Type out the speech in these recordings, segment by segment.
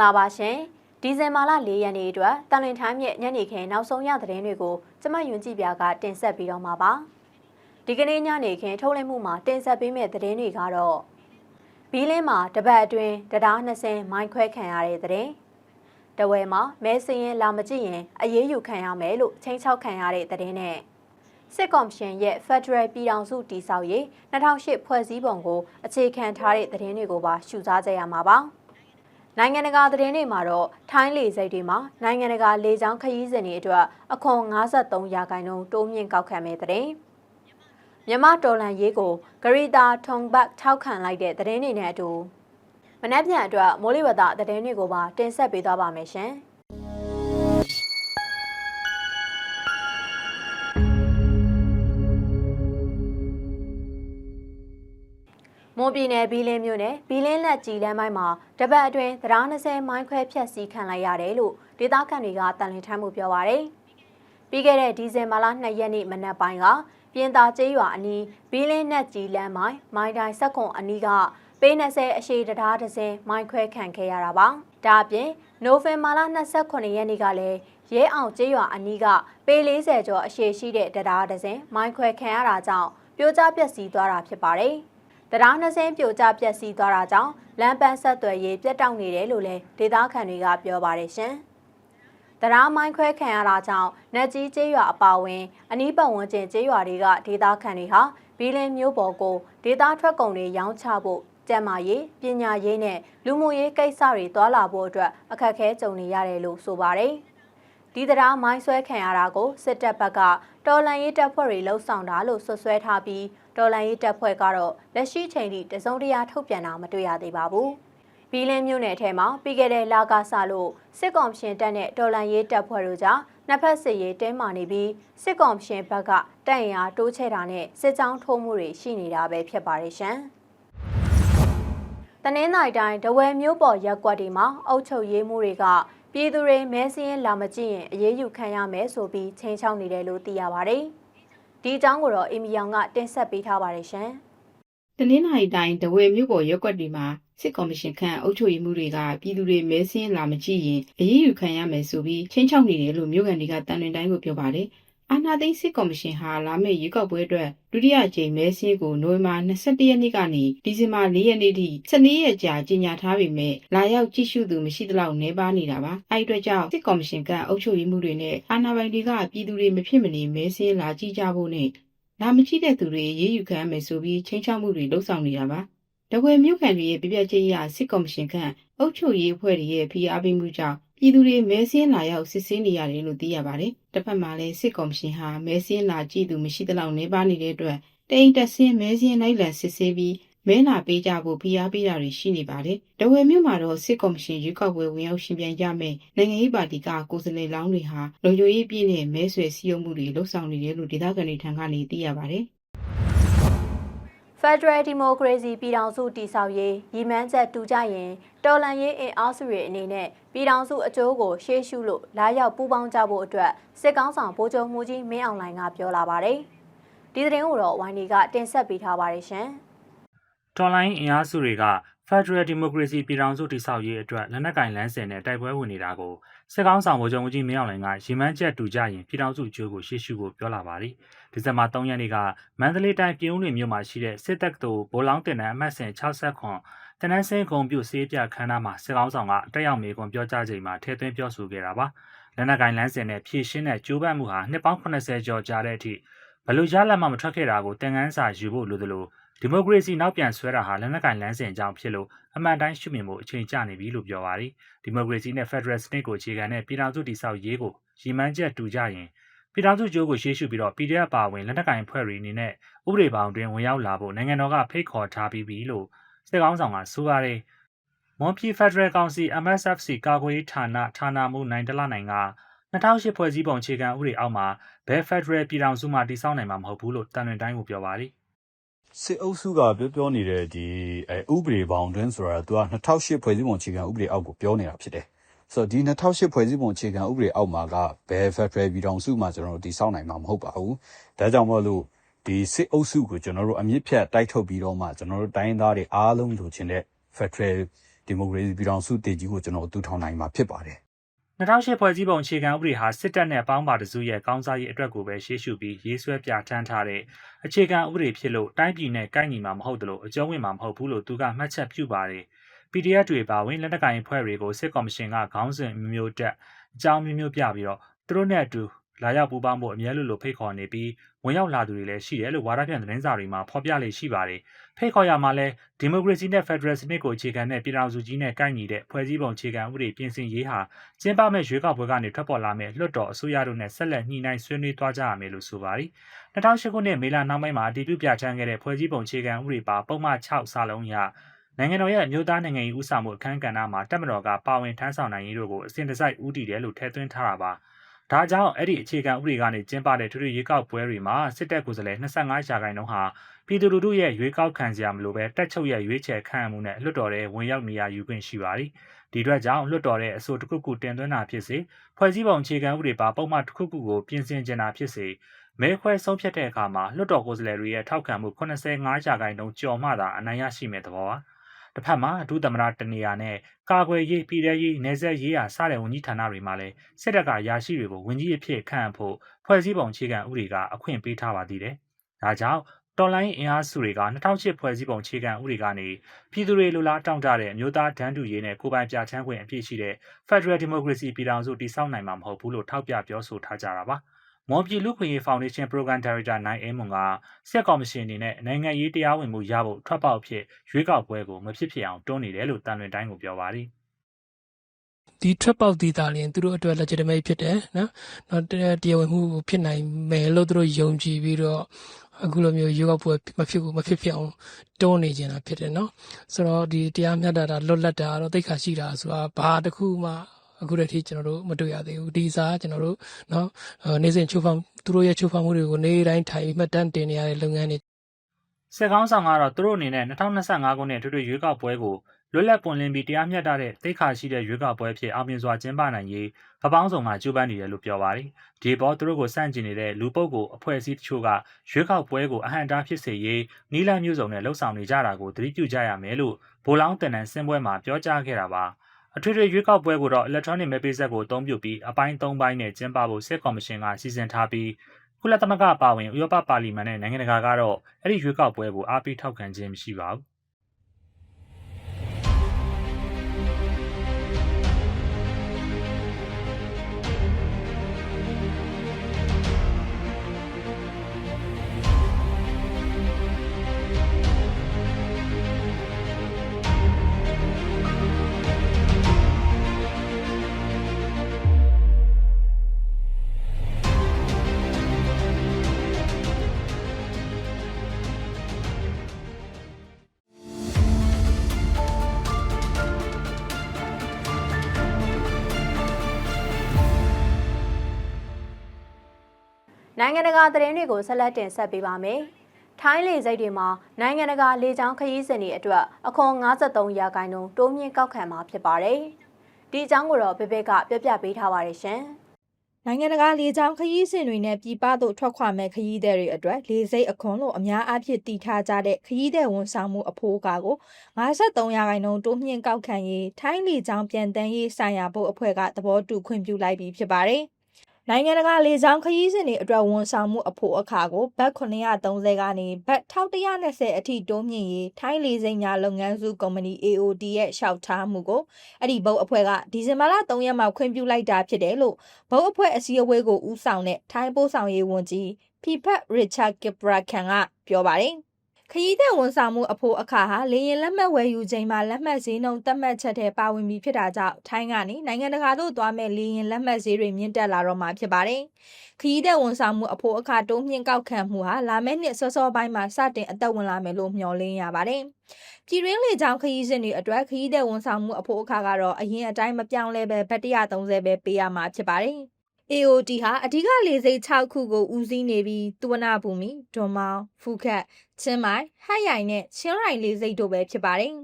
္ဂလာပါရှင်ဒီဇင်ဘာလ၄ရက်နေ့အတွက်တန်လွင်ထိုင်းမြစ်ညနေခင်းနောက်ဆုံးရသတင်းတွေကိုကျမယွန်ကြည်ပြကတင်ဆက်ပြီးတော့မှာပါဒီကနေ့ညနေခင်းထုတ်လွှင့်မှုမှာတင်ဆက်ပေးမယ့်သတင်းတွေကတော့ဘီလင်းမှာတပတ်အတွင်းတရား20မိုင်းခွဲခံရတဲ့သတင်းတဝဲမှာမဲစင်းရင်လာမကြည့်ရင်အရေးယူခံရမယ်လို့ချင်းချောက်ခံရတဲ့သတင်းနဲ့စစ်ကော်မရှင်ရဲ့ Federal ပြည်ထောင်စုတည်ဆောက်ရေး2008ဖွဲ့စည်းပုံကိုအခြေခံထားတဲ့သတင်းတွေကိုပါရှုစားကြရမှာပါ။ နိုင်ငံတကာသတင်းတွေမှာတော့ထိုင်းလေဆိပ်တွေမှာနိုင်ငံတကာလေကြောင်းခရီးစဉ်တွေအတွက်အခွန်53ရာခိုင်နှုန်းတိုးမြင့်ကောက်ခံမဲ့တဲ့မြန်မာတော်လန်ရေးကိုဂရီတာထုံဘတ်ထောက်ခံလိုက်တဲ့သတင်းတွေနဲ့အတူမနက်ဖြန်အတွက်မိုးလေဝသသတင်းတွေကိုပါတင်ဆက်ပေးသွားပါမယ်ရှင်။ မွန်ပြည်နယ်ဘီလင်းမြို့နယ်ဘီလင်းလက်ကြီးလမ်းပိုင်းမှာတပတ်အတွင်းတရား20မိုင်းခွဲဖြတ်စည်းခံလိုက်ရတယ်လို့ဒေသခံတွေကတန်လင်းထမ်းမှုပြောပါရယ်။ပြီးခဲ့တဲ့ဒီဇင်ဘာလ2ရက်နေ့မနက်ပိုင်းကပြင်းသာကျေးရွာအနီးဘီလင်းလက်ကြီးလမ်းပိုင်းမိုင်းတိုင်းဆက်ခွန်အနီးကပေး20အရှိတရားတစ်စင်းမိုင်းခွဲခံခဲ့ရတာပါ။ဒါအပြင်နိုဝင်ဘာလ29ရက်နေ့ကလည်းရဲအောင်ကျေးရွာအနီးကပေး40ကျော်အရှိရှိတဲ့တရားတစ်စင်းမိုင်းခွဲခံရတာကြောင့်ပြိုကျပျက်စီးသွားတာဖြစ်ပါတယ်။ တရားနှစ်စင်းပြိုကျပျက်စီးသွားတာကြောင့်လမ်းပန်းဆက်သွယ်ရေးပြတ်တောက်နေတယ်လို့လည်းဒေသခံတွေကပြောပါတယ်ရှင်။တရားမိုင်းခွဲခံရတာကြောင့်နက်ကြီးကျေးရွာအပါအဝင်အနီးပတ်ဝန်းကျင်ကျေးရွာတွေကဒေသခံတွေဟာဘီလင်းမျိုးပေါ်ကိုဒေသထွက်ကုန်တွေရောင်းချဖို့ကျန်းမာရေးပညာရေးနဲ့လူမှုရေးကိစ္စတွေတွာလာဖို့အတွက်အခက်အခဲကြုံနေရတယ်လို့ဆိုပါတယ်။ဒီတရားမိုင်းဆွဲခံရတာကိုစစ်တပ်ဘက်က တော်လန်ရေးတပ်ဖွဲ့တွေလှုပ်ဆောင်တာလို့ဆွဆွဲထားပြီးတော်လန်ရေးတပ်ဖွဲ့ကတော့လက်ရှိချိန်ထိတစုံတရာထုတ်ပြန်တာမတွေ့ရသေးပါဘူး။ဘီလင်းမြို့နယ်ထဲမှာပြီးခဲ့တဲ့လကစလို့စစ်ကောင်ရှင်တပ်နဲ့တော်လန်ရေးတပ်ဖွဲ့တို့ကြားနှစ်ဖက်စစ်ရေးတင်းမာနေပြီးစစ်ကောင်ရှင်ဘက်ကတပ်ရင်အားတိုးချဲ့တာနဲ့စစ်ကြောင်းထိုးမှုတွေရှိနေတာပဲဖြစ်ပါတယ်ရှင်။တနင်္သာရီတိုင်းဒဝယ်မြို့ပေါ်ရက်ကွက်တွေမှာအုပ်ချုပ်ရေးမှုတွေက ပြည်သူတွေမဲစင်းလာမကြည့်ရင်အရေးယူခံရမယ်ဆိုပြီးချင်းချောင်းနေတယ်လို့သိရပါတယ်။ဒီအကြောင်းကိုတော့အီမီယောင်ကတင်ဆက်ပေးထားပါတယ်ရှင်။တနင်္လာရီတိုင်းတဝယ်မြို့ပေါ်ရက်ကွက်တွေမှာစစ်ကော်မရှင်ခန့်အုပ်ချုပ်ရေးမှုတွေကပြည်သူတွေမဲဆင်းလာမကြည့်ရင်အရေးယူခံရမယ်ဆိုပြီးချင်းချောက်နေတယ်လို့မြို့ကန်တွေကတန်လွင်တိုင်းကိုပြောပါတယ်။ အာနာသိန်းစစ်ကော်မရှင်ဟာလာမယ့်ရွေးကောက်ပွဲအတွက်ဒုတိယကြိမ်မဲဆင်းကိုနိုဝင်ဘာ22ရက်နေ့ကနေဒီဇင်ဘာ4ရက်နေ့ထိ14ရက်ကြာကြီးညာထားပေမဲ့လာရောက်ကြည့်ရှုသူမရှိသလောက်နှဲပါနေတာပါ။အဲဒီအတွက်ကြောင့်စစ်ကော်မရှင်ကအုပ်ချုပ်ရေးမှုတွေနဲ့အာဏာပိုင်တွေကပြည်သူတွေမဖြစ်မနေမဲဆင်းလာကြည့်ကြဖို့နဲ့လာမကြည့်တဲ့သူတွေရေးယူခံရမယ်ဆိုပြီးချင်းချောက်မှုတွေလှုပ်ဆောင်နေတာပါ။တဝယ်မြို့ခံတွေရဲ့ပြပြချင်းရစစ်ကော်မရှင်ခန့်အုပ်ချုပ်ရေးအဖွဲ့တွေရဲ့ဖိအားပေးမှုကြောင့် ပြည်သူတွေမဲဆင်းလာရောက်စစ်ဆေးနေရတယ်လို့သိရပါတယ်။တစ်ဖက်မှာလည်းစစ်ကော်မရှင်ဟာမဲဆင်းလာကြည့်သူမရှိသလောက်နေပါနေတဲ့အတွက်တိမ်တက်ဆင်းမဲဆင်းလိုက်လံစစ်ဆေးပြီးမဲလာပေးကြဖို့ဖိအားပေးတာတွေရှိနေပါတယ်။တဝယ်မြို့မှာတော့စစ်ကော်မရှင်ရွေးကောက်ပွဲဝင်ရောက်ရှင်ပြန်ကြမယ်နိုင်ငံရေးပါတီကကိုယ်စားလှယ်လောင်းတွေဟာလုံခြုံရေးပြည့်နဲ့မဲဆွယ်စည်းရုံးမှုတွေလှုပ်ဆောင်နေတယ်လို့ဒေသခံတွေထံကနေသိရပါတယ်။ Federal Democracy ပြည်ထောင်စုတည်ဆောက်ရေးရည်မှန်းချက်တူကြရင်တော်လန်ရေးအင်အားစုတွေအနေနဲ့ပြည်ထောင်စုအကျိုးကိုရှေ့ရှုလို့လာရောက်ပူးပေါင်းကြဖို့အတွက်စစ်ကောင်းဆောင်ဗိုလ်ချုပ်မှုကြီးမင်းအောင်လှိုင်ကပြောလာပါတယ်။ဒီသတင်းကိုတော့ဝိုင်းဒီကတင်ဆက်ပေးထားပါတယ်ရှင်။တော်လိုင်းအင်အားစုတွေက Federal Democracy ပြည်ထောင်စုတည်ဆောက်ရေးအတွက်လက်နက်ကင်လမ်းစဉ်နဲ့တိုက်ပွဲဝင်နေတာကိုစစ်ကောင်းဆောင်ဗိုလ်ချုပ်မှုကြီးမင်းအောင်လှိုင်ကရီမန်းချက်တူကြရင်ပြည်ထောင်စုအကျိုးကိုရှေ့ရှုဖို့ပြောလာပါတယ်။ ဒီဇင်ဘာ3ရက်နေ့ကမန္တလေးတိုင်းပြည်ဦးလွင်မြို့မှာရှိတဲ့စစ်တပ်သို့ဗိုလ်လောင်းတင်တဲ့အမှတ်စဉ်60ခွန်တနန်းစင်းဂုံပြုစေးပြခန်းသားမှာစစ်ကောင်းဆောင်ကတက်ရောက်မေကွန်ပြောကြားချိန်မှာထဲသွင်းပြောဆိုခဲ့တာပါ။လက်နက်ကင်လမ်းစဉ်နဲ့ဖြည့်ရှင်းတဲ့ကြိုးပမ်းမှုဟာနှစ်ပေါင်း80ကျော်ကြာတဲ့အထိဘလို့ရလက်မှမထွက်ခဲ့တာကိုသင်ခန်းစာယူဖို့လိုသလိုဒီမိုကရေစီနောက်ပြန်ဆွဲတာဟာလက်နက်ကင်လမ်းစဉ်အကြောင်းဖြစ်လို့အမှန်တိုင်းရှုမြင်ဖို့အချိန်ကျနေပြီလို့ပြောပါသည်ဒီမိုကရေစီနဲ့ဖက်ဒရယ်စနစ်ကိုအခြေခံတဲ့ပြည်ထောင်စုတည်ဆောက်ရေးကိုရည်မှန်းချက်တူကြရင် ပြည်ထောင်စုကျိုးကိုရှေ့ရှုပြီးတော့ PDF ပါဝင်လက်နက်ကင်ဖွဲ့တွေအနေနဲ့ဥပဒေပေါင်းတွင်ဝင်ရောက်လာဖို့နိုင်ငံတော်ကဖိတ်ခေါ်ထားပြီးပြီလို့စစ်ကောင်းဆောင်ကဆိုပါတယ်မွန်ပြည်ဖက်ဒရယ်ကောင်စီ MSFC ကာကွယ်ရေးဌာနဌာနမှူးနိုင်တလနိုင်က2008ဖွဲ့စည်းပုံအခြေခံဥပဒေအောက်မှာဘယ်ဖက်ဒရယ်ပြည်ထောင်စုမှတည်ဆောက်နိုင်မှာမဟုတ်ဘူးလို့တန်လွင်တိုင်းကိုပြောပါတယ်စစ်အုပ်စုကပြောပြောနေတဲ့ဒီအဲဥပဒေပေါင်းတွင်းဆိုတာသူက2008ဖွဲ့စည်းပုံအခြေခံဥပဒေအောက်ကိုပြောနေတာဖြစ်တယ် ဆိုတော့ဒီ2008ဖွဲ့စည်းပုံအခြေခံဥပဒေအောက်မှာကဘယ်ဖက်ဒရယ်ပြည်ထောင်စုမှကျွန်တော်တို့တည်ဆောက်နိုင်မှာမဟုတ်ပါဘူးဒါကြောင့်မို့လို့ဒီစစ်အုပ်စုကိုကျွန်တော်တို့အမြင့်ဖြတ်တိုက်ထုတ်ပြီးတော့မှကျွန်တော်တို့တိုင်းသားတွေအားလုံးလိုချင်တဲ့ Federal ဒီမိုကရေစီပြည်ထောင်စုတည်ကြီးကိုကျွန်တော်တို့ထူထောင်နိုင်မှာဖြစ်ပါတယ်2008ဖွဲ့စည်းပုံအခြေခံဥပဒေဟာစစ်တပ်နဲ့ပေါင်းပါတစုရဲ့ကောင်းစားရေးအတွက်ကိုပဲရှေ့ရှုပြီးရေးဆွဲပြဋ္ဌာန်းထားတဲ့အခြေခံဥပဒေဖြစ်လို့တိုင်းပြည်နဲ့ကိုက်ညီမှာမဟုတ်သလိုအကျုံးဝင်မှာမဟုတ်ဘူးလို့သူကမှတ်ချက်ပြုပါတယ်။ PDF တွေပါဝင်လက်နက်ကိုင်ဖွဲ့တွေကိုစစ်ကော်မရှင်ကခေါင်းစဉ်မျိုးမျိုးတက်အကြောင်းမျိုးမျိုးပြပြီးတော့သူတို့နဲ့အတူလာရောက်ပူးပေါင်းဖို့အမြဲလိုလိုဖိတ်ခေါ်နေပြီးဝင်ရောက်လာသူတွေလည်းရှိတယ်လို့ဝါဒပြန်သတင်းစာတွေမှာဖော်ပြလေရှိပါတယ်။ဖိတ်ခေါ်ရမှာလဲဒီမိုကရေစီနဲ့ဖက်ဒရယ်စနစ်ကိုအခြေခံတဲ့ပြည်ထောင်စုကြီးနဲ့ကိုက်ညီတဲ့ဖွဲ့စည်းပုံအခြေခံဥပဒေပြင်ဆင်ရေးဟာကျင်းပမဲ့ရွေးကောက်ပွဲကနေထွက်ပေါ်လာမဲ့လွှတ်တော်အစိုးရတို့နဲ့ဆက်လက်ညှိနှိုင်းဆွေးနွေးသွားကြရမယ်လို့ဆိုပါတယ်။2008ခုနှစ်မေလနောက်ပိုင်းမှာအတည်ပြုပြဋ္ဌာန်းခဲ့တဲ့ဖွဲ့စည်းပုံအခြေခံဥပဒေပါပုံမှန်6စာလုံးအရ နိုင်ငံတော်ရဲ့အမျိုးသားနိုင်ငံရေးဥဆောင်မှုအခမ်းကဏ္ဍမှာတက်မတော်ကပါဝင်ထမ်းဆောင်နိုင်ရေးတို့ကိုအစဉ်တစိုက်ဦးတည်တယ်လို့ထည့်သွင်းထားတာပါ။ဒါကြောင့်အဲ့ဒီအခြေခံဥပဒေကနေကျင်းပတဲ့ထွေထွေရွေးကောက်ပွဲတွေမှာစစ်တပ်ကိုယ်စားလှယ်25ရာခိုင်နှုန်းဟာပြည်သူလူထုရဲ့ရွေးကောက်ခံစရာမလိုပဲတက်ချုပ်ရဲ့ရွေးချယ်ခံမှုနဲ့လွှတ်တော်ထဲဝင်ရောက်နေရယူခွင့်ရှိပါတယ်။ဒီအတွက်ကြောင့်လွှတ်တော်ရဲ့အဆိုတစ်ခုခုတင်သွင်းတာဖြစ်စေဖွဲ့စည်းပုံအခြေခံဥပဒေပါပုံမှန်တစ်ခုခုကိုပြင်ဆင်ကျင်တာဖြစ်စေမဲခွဲဆုံးဖြတ်တဲ့အခါမှာလွှတ်တော်ကိုယ်စားလှယ်တွေရဲ့ထောက်ခံမှု85ရာခိုင်နှုန်းကျော်မှသာအနိုင်ရရှိမယ်သဘောပါ။ တစ်ဖက်မှာဒုသမရတနေရာနဲ့ကာကွယ်ရေးပြည်ထရေးနေဆက်ရေးရာစတဲ့ဝန်ကြီးဌာနတွေမှာလည်းစစ်တပ်ကရာရှိတွေကိုဝန်ကြီးအဖြစ်ခန့်အပ်ဖို့ဖွဲ့စည်းပုံအခြေခံဥပဒေကအခွင့်ပေးထားပါသေးတယ်။ဒါကြောင့်တော်လိုင်းအင်အားစုတွေက2008ဖွဲ့စည်းပုံအခြေခံဥပဒေကနေပြည်သူတွေလူလားတောင်းတတဲ့အမျိုးသားဒန်းတူရေးနဲ့ကိုပိုင်ပြဋ္ဌာန်းခွင့်အပြည့်ရှိတဲ့ Federal Democracy ပြည်ထောင်စုတည်ဆောက်နိုင်မှာမဟုတ်ဘူးလို့ထောက်ပြပြောဆိုထားကြတာပါ။ မော်ပြည်လူခွင့်ရေးဖောင်ဒေးရှင်း Program Director နိုင်အဲမွန်ကဆက်ကော်မရှင်အနေနဲ့နိုင်ငံရေးတရားဝင်မှုရဖို့ထွက်ပေါက်ဖြစ်ရွေးကောက်ပွဲကိုမဖြစ်ဖြစ်အောင်တွန်းနေတယ်လို့တန်လွင်တိုင်းကိုပြောပါတယ်။ဒီထွက်ပေါက်ဒီသားလျင်သူတို့အတွက် legitimate ဖြစ်တယ်နော်။နော်တရားဝင်မှုဖြစ်နိုင်မယ်လို့သူတို့ယုံကြည်ပြီးတော့အခုလိုမျိုးရွေးကောက်ပွဲမဖြစ်ဘူးမဖြစ်ဖြစ်အောင်တွန်းနေကြတာဖြစ်တယ်နော်။ဆိုတော့ဒီတရားမျှတတာလွတ်လပ်တာတော့သိခါရှိတာဆိုတာဘာတစ်ခုမှ အခုတည်းကကျွန်တော်တို့မတွေ့ရသေးဘူးဒီစားကျွန်တော်တို့နော်နေစဉ်ချိုးဖောက်သူတို့ရဲ့ချိုးဖောက်မှုတွေကိုနေ့တိုင်းထိုင်မှတ်တမ်းတင်နေရတဲ့လုပ်ငန်းတွေစစ်ကောင်းဆောင်ကတော့သူတို့အနေနဲ့2025ခုနှစ်ထွေထွေရွေးကောက်ပွဲကိုလွတ်လပ်ပွင့်လင်းပြီးတရားမျှတတဲ့သိက္ခာရှိတဲ့ရွေးကောက်ပွဲဖြစ်အောင်မြင်စွာကျင်းပနိုင်ရေးဗပောင်းဆောင်ကကြိုးပမ်းနေတယ်လို့ပြောပါတယ်။ဒီပေါ်သူတို့ကိုစန့်ကျင်နေတဲ့လူပုဂ္ဂိုလ်အဖွဲ့အစည်းတချို့ကရွေးကောက်ပွဲကိုအဟန့်တားဖြစ်စေရေးနီလာမျိုးစုံနဲ့လှုံ့ဆော်နေကြတာကိုသတိပြုကြရမယ်လို့ဗိုလ်လောင်းတန်တန်စင်ပွဲမှာပြောကြားခဲ့တာပါ။ အထွေထွေရွေးကောက်ပွဲကိုတော့ electronic မဲပေးဆက်ကိုအသုံးပြုပြီးအပိုင်း၃ပိုင်းနဲ့ကျင်းပဖို့စစ်ကော်မရှင်ကစီစဉ်ထားပြီးကုလသမဂ္ဂအပါအဝင်ဥရောပပါလီမန်နဲ့နိုင်ငံတကာကတော့အဲ့ဒီရွေးကောက်ပွဲကိုအားပေးထောက်ခံခြင်းမရှိပါဘူး။ နိုင်ငံတကာသတင်းတွေကိုဆက်လက်တင်ဆက်ပေးပါမယ်။ထိုင်းလေဆိပ်တွေမှာနိုင်ငံတကာလေကြောင်းခရီးစဉ်တွေအတွက်အခွန်53ရာခိုင်နှုန်းတိုးမြင့်ကောက်ခံမှာဖြစ်ပါတယ်။ဒီအကြောင်းကိုတော့ဘေဘေကပြပြပေးထားပါတယ်ရှင်။နိုင်ငံတကာလေကြောင်းခရီးစဉ်တွေနဲ့ပြည်ပသို့ထွက်ခွာမဲ့ခရီးသည်တွေအတွက်လေဆိပ်အခွန်လို့အများအားဖြင့်တည်ထားကြတဲ့ခရီးသည်ဝန်ဆောင်မှုအဖိုးအကားကို53ရာခိုင်နှုန်းတိုးမြင့်ကောက်ခံရေးထိုင်းလေကြောင်းပြန်တန်းရေးဆိုင်ရာဘုတ်အဖွဲ့ကသဘောတူခွင့်ပြုလိုက်ပြီးဖြစ်ပါတယ်။ နိုင်ငံတကာလေကြောင်းခရီးစဉ်တွေအတွက်ဝန်ဆောင်မှုအဖို့အခါကိုဘတ်930ကနေဘတ်1120အထိတိုးမြင့်ရေးထိုင်းလေဆိပ်ညာလုပ်ငန်းစုကုမ္ပဏီ AOD ရဲ့ရှောက်ထားမှုကိုအဲ့ဒီဘုတ်အဖွဲ့ကဒီဇင်ဘာလ3ရက်မှာခွင့်ပြုလိုက်တာဖြစ်တယ်လို့ဘုတ်အဖွဲ့အစည်းအဝေးကိုဦးဆောင်တဲ့ထိုင်းပို့ဆောင်ရေးဝန်ကြီးဖီဖတ်ရစ်ချတ်ကစ်ပရာခန်ကပြောပါတယ် ခရီးသည်ဝန်ဆောင်မှုအဖို့အခါဟာလေရင်လက်မှတ်ဝယ်ယူချိန်မှာလက်မှတ်ဈေးနှုန်းသတ်မှတ်ချက်ထဲပါဝင်ပြီးဖြစ်တာကြောင့်ထိုင်းကနေနိုင်ငံတကာသို့သွားမဲ့လေရင်လက်မှတ်ဈေးတွေမြင့်တက်လာတော့မှာဖြစ်ပါတယ်။ခရီးသည်ဝန်ဆောင်မှုအဖို့အခါတိုးမြင့်ကောက်ခံမှုဟာလာမယ့်နှစ်စောစောပိုင်းမှာစတင်အသက်ဝင်လာမယ်လို့မျှော်လင့်ရပါတယ်။ပြည်တွင်းလေကြောင်းခရီးစဉ်တွေအတွက်ခရီးသည်ဝန်ဆောင်မှုအဖို့အခါကတော့အရင်အတိုင်းမပြောင်းလဲပဲဘတ်130ပဲပေးရမှာဖြစ်ပါတယ်။ AOD ဟာအဓိကလေဆိပ်6ခုကိုဦးစီးနေပြီးသွဝနာဘူမီဒွန်မောင်ဖူခက်ချင်းမိုင်ဟတ်ရိုင်နဲ့ချင်းရိုင်လေဆိပ်တို့ပဲဖြစ်ပါတယ်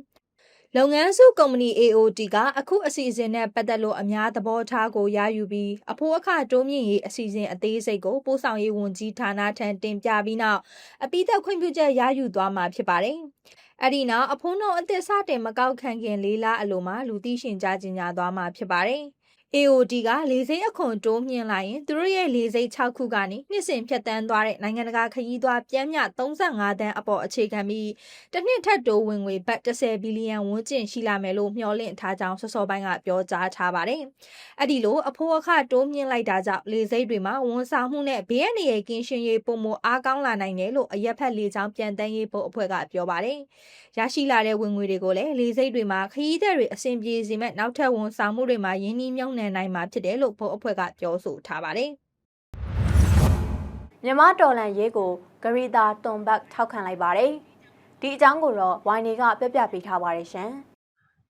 လုပ်ငန်းစုကုမ္ပဏီ AOT ကအခုအစီအစဉ်နဲ့ပတ်သက်လို့အများသဘောထားကိုရယူပြီးအဖိုးအခတိုးမြင့်ရေးအစီအစဉ်အသေးစိတ်ကိုပို့ဆောင်ရေးဝန်ကြီးဌာနထံတင်ပြပြီးနောက်အပိသက်ခွင့်ပြုချက်ရယူသွားမှာဖြစ်ပါတယ်။အဲ့ဒီနောက်အဖိုးနှုတ်အသစ်စတင်မကောက်ခံခင်လေးလားအလိုမှာလူသိရှင်ကြားကျင်ညာသွားမှာဖြစ်ပါတယ်။ AOD ကလေစိတ်အခွန်တိုးမြင့်လိုက်ရင်သူတို့ရဲ့လေစိတ်6ခုကနေနှစ်စဉ်ဖြတ်တန်းသွားတဲ့နိုင်ငံတကာခရီးသွားပြမ်းမြ35တန်းအပေါ်အခြေခံပြီးတစ်နှစ်ထပ်တိုးဝင်ငွေဘတ်10ဘီလီယံဝန်းကျင်ရှိလာမယ်လို့မျှော်လင့်ထားကြောင်းစောစောပိုင်းကပြောကြားထားပါတယ်။အဲ့ဒီလိုအဖိုးအခတိုးမြင့်လိုက်တာကြောင့်လေစိတ်တွေမှာဝန်ဆောင်မှုနဲ့ဘေးအန္တရာယ်ကင်းရှင်းရေးပုံမအားကောင်းလာနိုင်တယ်လို့အရက်ဖက်လေချောင်းပြန်တန်းရေးဘုတ်အဖွဲ့ကပြောပါတယ်။ရရှိလာတဲ့ဝင်ငွေတွေကိုလည်းလေစိတ်တွေမှာခရီးသည်တွေအဆင်ပြေစေမဲ့နောက်ထပ်ဝန်ဆောင်မှုတွေမှာယင်းနှီးမြှုပ်နှံနိုင်မှာဖြစ်တယ်လို့ဘုတ်အဖွဲ့ကပြောဆိုထားပါတယ်။မြန်မာတော်လန်ရေးကိုဂရီတာတွန်ဘတ်ထောက်ခံလိုက်ပါတယ်။ဒီအကြောင်းကိုတော့ဝိုင်နေကပြပြပေးထားပါတယ်ရှင်။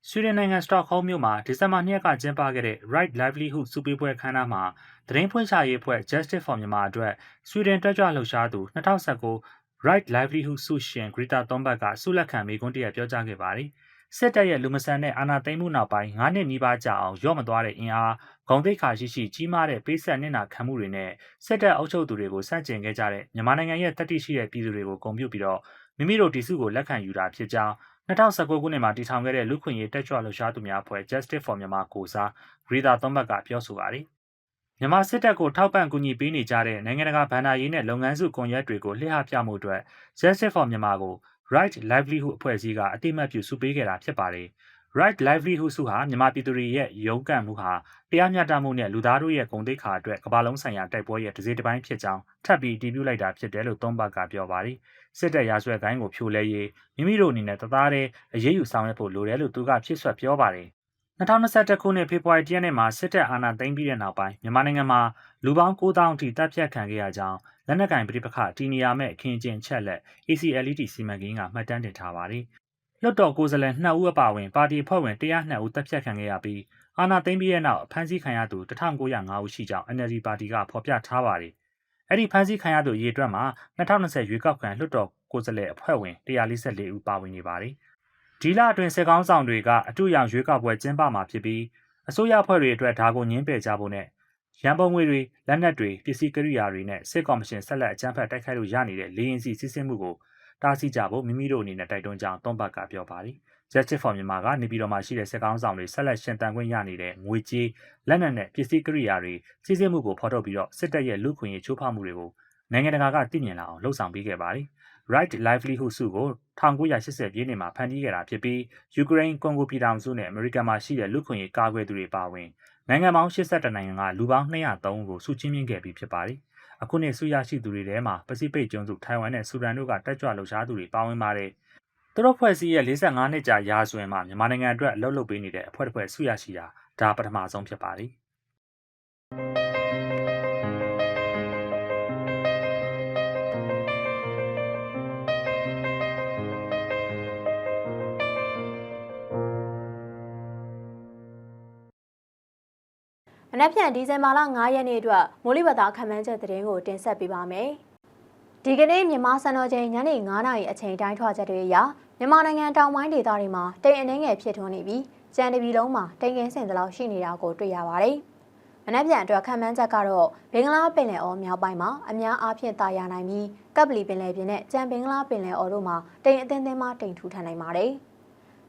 ဆွီဒင်နိုင်ငံစတော့ဟုမ်းမြို့မှာဒီဇင်ဘာ2ရက်ကကျင်းပခဲ့တဲ့ Right Livelihood စုပေးပွဲခန်းနားမှာသတင်းဖွင့်ချရေးအဖွဲ့ Justice for Myanmar အတွက်ဆွီဒင်တက်ကြွလှုပ်ရှားသူ2019 Right Livelihood ဆုရှင် Greta Thunberg ကဆုလက်ခံမိကွန်းတရပြောကြားခဲ့ပါတယ်။ စစ်တပ်ရဲ့လူမဆန်တဲ့အာဏာသိမ်းမှုနောက်ပိုင်း9နှစ်နီးပါးကြာအောင်ရော့မသွားတဲ့အင်အားဂုံတိတ်ခါရှိရှိကြီးမားတဲ့ပေးဆက်နစ်နာခံမှုတွေနဲ့စစ်တပ်အုပ်ချုပ်သူတွေကိုစန့်ကျင်ခဲ့ကြတဲ့မြန်မာနိုင်ငံရဲ့တတိရှိတဲ့ပြည်သူတွေကိုဂုဏ်ပြုပြီးတော့မိမိတို့ဒီစုကိုလက်ခံယူတာဖြစ်ကြောင်း2019ခုနှစ်မှာတည်ထောင်ခဲ့တဲ့လူခွင့်ရေးတက်ကြွလှုပ်ရှားသူများအဖွဲ့ Justice for Myanmar ကိုစား Greta Thunberg ကပြောဆိုပါတယ်။မြန်မာစစ်တပ်ကိုထောက်ပံ့ကူညီပေးနေကြတဲ့နိုင်ငံတကာဗန္ဒာရေးနဲ့လုပ်ငန်းစုကွန်ရက်တွေကိုလှည့်ဟပြမှုအတွက် Justice for Myanmar ကို Right Livelihood အဖွဲ့အစည်းကအတိအမှတ်ပြုစုပေးခဲ့တာဖြစ်ပါတယ်။ Right Livelihood စုဟာမြန်မာပြည်သူတွေရဲ့ရုန်းကန်မှုဟာတရားမျှတမှုနဲ့လူသားတို့ရဲ့ဂုဏ်သိက္ခာအတွက်ကမ္ဘာလုံးဆိုင်ရာတိုက်ပွဲရဲ့တစ်စိတ်တစ်ပိုင်းဖြစ်ကြောင်းထပ်ပြီးတည်ပြုလိုက်တာဖြစ်တယ်လို့သုံးဘတ်ကပြောပါတယ်။စစ်တပ်ရာဆွဲကိုင်းကိုဖြိုလဲရေးမိမိတို့အနေနဲ့တသားတဲ့အရေးယူဆောင်ရွက်ဖို့လိုတယ်လို့သူကဖြစ်ဆွတ်ပြောပါတယ်။2021ခုနှစ်ဖေဖော်ဝါရီလရက်နေ့မှာစစ်တပ်အာဏာသိမ်းပြီးတဲ့နောက်ပိုင်းမြန်မာနိုင်ငံမှာလူပေါင်း9000အထိတပ်ဖြတ်ခံခဲ့ရကြောင်း လက်နက်ကင်ပြိပခတီနီယာမဲ့အခင်းကျင်းချက်လက် ACLET စီမံကိန်းကမှတ်တမ်းတင်ထားပါတယ်။လွှတ်တော်ကိုယ်စားလှယ်2ဦးအပါအဝင်ပါတီအဖွဲ့ဝင်102ဦးတပ်ဖြတ်ခံခဲ့ရပြီးအာဏာသိမ်းပြီးတဲ့နောက်ဖမ်းဆီးခံရသူ1905ဦးရှိကြောင်း NLD ပါတီကဖော်ပြထားပါတယ်။အဲ့ဒီဖမ်းဆီးခံရသူအရေအတွက်မှာ2020ရွေးကောက်ခံလွှတ်တော်ကိုယ်စားလှယ်အဖွဲ့ဝင်144ဦးပါဝင်နေပါတယ်။ဒီလအတွင်းစစ်ကောင်းဆောင်တွေကအထူးရောင်ရွေးကောက်ပွဲကျင်းပမှာဖြစ်ပြီးအစိုးရအဖွဲ့တွေအတွက်ဒါကိုညှင်းပယ်ကြဖို့နဲ့ ရန်ပုံငွေတွေလက်နက်တွေပစ္စည်းကိရိယာတွေနဲ့စစ်ကော်မရှင်ဆက်လက်အကြမ်းဖက်တိုက်ခိုက်လို့ရနေတဲ့လေရင်စီစစ်ဆင်မှုကိုတားဆီးကြဖို့မိမိတို့အနေနဲ့တိုက်တွန်းကြောင်းသုံးဘတ်ကပြောပါတယ်။ Justice for Myanmar ကနေပြည်တော်မှာရှိတဲ့စစ်ကောင်းဆောင်တွေဆက်လက်ရှင်တန်ခွင့်ရနေတဲ့ငွေကြေးလက်နက်နဲ့ပစ္စည်းကိရိယာတွေစီးဆင်းမှုကိုဖော်ထုတ်ပြီးတော့စစ်တပ်ရဲ့လူခွင့်ရေးချိုးဖောက်မှုတွေကိုနိုင်ငံတကာကသိမြင်လာအောင်လှုံ့ဆော်ပေးခဲ့ပါတယ်။ Right Livelihood စုကို1980ပြည့်နှစ်မှာဖန်တီးခဲ့တာဖြစ်ပြီးယူကရိန်း၊ကွန်ဂိုပြည်ထောင်စုနဲ့အမေရိကန်မှာရှိတဲ့လူခွင့်ရေးကာကွယ်သူတွေပါဝင် နိုင်ငံပေါင်း82နိုင်ငံကလူပေါင်း203ဦးကိုစုချင်းမြင့်ခဲ့ပြီးဖြစ်ပါတယ်။အခုနှစ်ဆုရရှိသူတွေထဲမှာပစိဖိတ်ကျွန်းစုထိုင်ဝမ်နဲ့ဆူဒန်တို့ကတက်ကြွလှုပ်ရှားသူတွေပါဝင်ပါတယ်။သူတို့ဖွဲ့စည်းရဲ့45နှစ်ကြာရာဇဝင်မှာမြန်မာနိုင်ငံအတွက်အလုပ်လုပ်ပေးနေတဲ့အဖွဲ့တစ်ဖွဲ့ဆုရရှိတာဒါပထမဆုံးဖြစ်ပါတယ်။ မနက်ဖြန်ဒီဇင်ဘာလ9ရက်နေ့အတွက်မိုးလေဝသခန့်မှန်းချက်သတင်းကိုတင်ဆက်ပေးပါမယ်။ဒီကနေ့မြန်မာစံတော်ချိန်ညနေ9:00နာရီအချိန်တိုင်းထွာချက်တွေအရမြန်မာနိုင်ငံတောင်ပိုင်းဒေသတွေမှာတိမ်အနှင်းငယ်ဖြစ်ထွန်းနေပြီးကြံတပြည်လုံးမှာတိမ်ကင်းစင်သလောက်ရှိနေတာကိုတွေ့ရပါတယ်။မနက်ဖြန်အတွက်ခန့်မှန်းချက်ကတော့ဘင်္ဂလားပင်လယ်အော်မြောက်ပိုင်းမှာအများအားဖြင့်တာယာနိုင်ပြီးကပ်ပလီပင်လယ်ပြင်နဲ့ကြံဘင်္ဂလားပင်လယ်အော်တို့မှာတိမ်အသင်းသင်းမှတိမ်ထူထန်နိုင်ပါတယ်။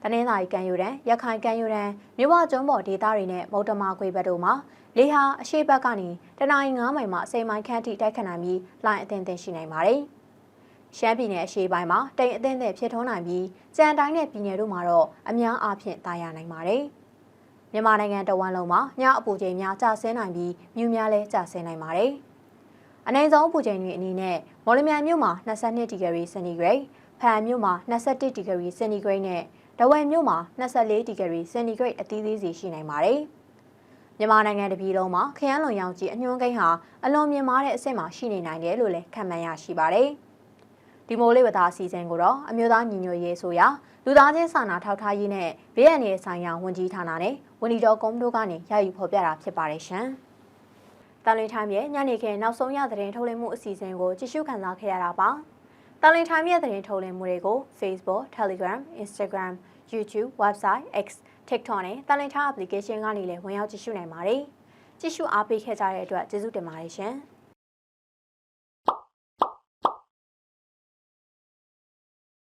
တနင်္သာရီကံယူရန်ရခိုင်ကံယူရန်မြို့ဝကျွန်းပေါ်ဒေသတွေနဲ့မုတ်တမခွေဘက်တို့မှာလေဟာအရှိတ်ဘက်ကနေတနင်္လာရီ9မိုင်မှစိန်မိုင်ခန့်ထိတိုက်ခတ်နိုင်ပြီးလိုင်းအသင်းသင်းရှိနိုင်ပါတယ်။ရှမ်းပြည်နယ်အရှေ့ပိုင်းမှာတိမ်အသင်းသင်းဖြစ်ထွန်းနိုင်ပြီးကြံတိုင်းနဲ့ပြည်နယ်တို့မှာတော့အများအားဖြင့်တာယာနိုင်ပါတယ်။မြန်မာနိုင်ငံတဝန်းလုံးမှာညအပူချိန်များကျဆင်းနိုင်ပြီးမြူများလည်းကျဆင်းနိုင်ပါတယ်။အနိုင်ဆုံးအပူချိန်တွေအနေနဲ့မော်လမြိုင်မြို့မှာ22ဒီဂရီစင်တီဂရိတ်ဖန်မြို့မှာ21ဒီဂရီစင်တီဂရိတ်နဲ့ ဒဝယ်မြို့မှာ24ဒီဂရီစင်တီဂရိတ်အသီးသီးစီရှိနိုင်ပါတယ်။မြန်မာနိုင်ငံတပြည်လုံးမှာခရမ်းလွန်ရောင်ကြီးအညွှန်းကိန်းဟာအလွန်မြင့်မားတဲ့အဆင့်မှာရှိနေနိုင်တယ်လို့လည်းခန့်မှန်းရရှိပါတယ်။ဒီမိုးလေးဝသအစီအစဉ်ကိုတော့အမျိုးသားညီညွတ်ရေးဆိုရာလူသားချင်းစာနာထောက်ထားရေးနဲ့ဘေးအန္တရာယ်ဆိုင်ရာဝန်ကြီးဌာနနဲ့ဝန်ကြီးတော်ကုန်းတို့ကနေရယူဖော်ပြတာဖြစ်ပါတယ်ရှင်။တန်လင်းထိုင်းရဲ့ညနေခင်းနောက်ဆုံးရသတင်းထုတ်လွှင့်မှုအစီအစဉ်ကိုကြည့်ရှုခံစားခဲ့ရတာပါ။ တန်လင်းထိုင်းရဲ့သတင်းထုတ်လွှင့်မှုတွေကို Facebook, Telegram, Instagram YouTube, website, X, TikTok နဲ့တန်လင်ထား application ကနေလည်းဝင်ရောက်ကြည့်ရှုနိုင်ပါတယ်။ကြည့်ရှုအားပေးခဲ့ကြတဲ့အတွက်ကျေးဇူးတင်ပါတယ်ရှင်။